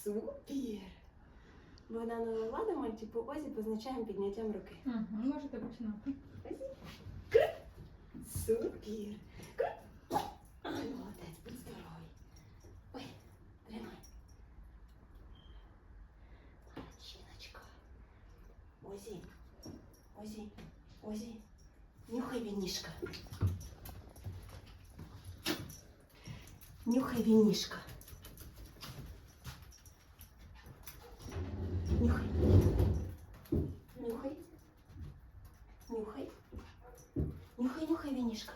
Супер! Богданова влада, мальчик по Озі позначаємо підняттям руки. Угу, можете починати. Супер! Крут! Ай, молодець, будь здоровий. Ой, тримай. Молодчиночка. Озі, Озі, Озі. Нюхай вінішка. Нюхай вінішка. Нюхай, нюхай вінішка.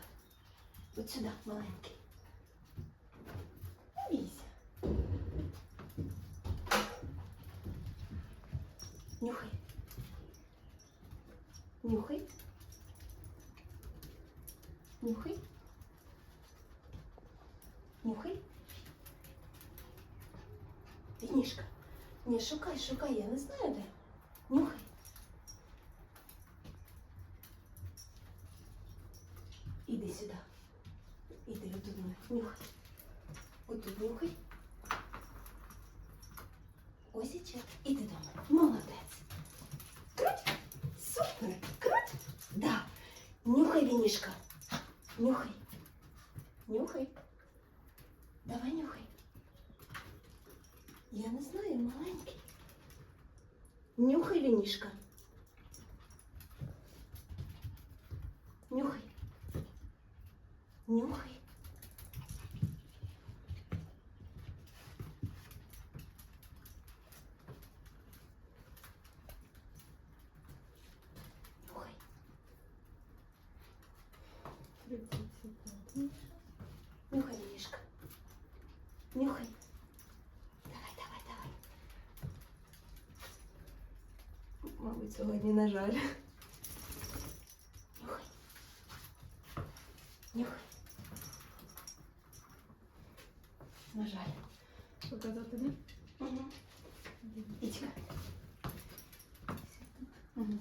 От сюди, маленький. Не бійся. Нюхай. Нюхай. Нюхай. Нюхай. Вінішка. Ні, шукай, шукай, я не знаю де. Нюхай. Іди сюди. Іди отут нюхай. Отут нюхай. Ось і чек. Іди до мене. Молодець. Круть. Супер. Круть. Да. Нюхай вінішка. Нюхай. Нюхай. Давай нюхай. Я не знаю, маленький. Нюхай вінішка. Нюхай. Нюхай. Нюхай. 30 секунд. Нюхай, Мишка. Нюхай. Давай, давай, давай. Мабуть, сьогодні на жаль. Нюхай. Нюхай. На жаль. Показати, да? Угу. Ідька. Угу.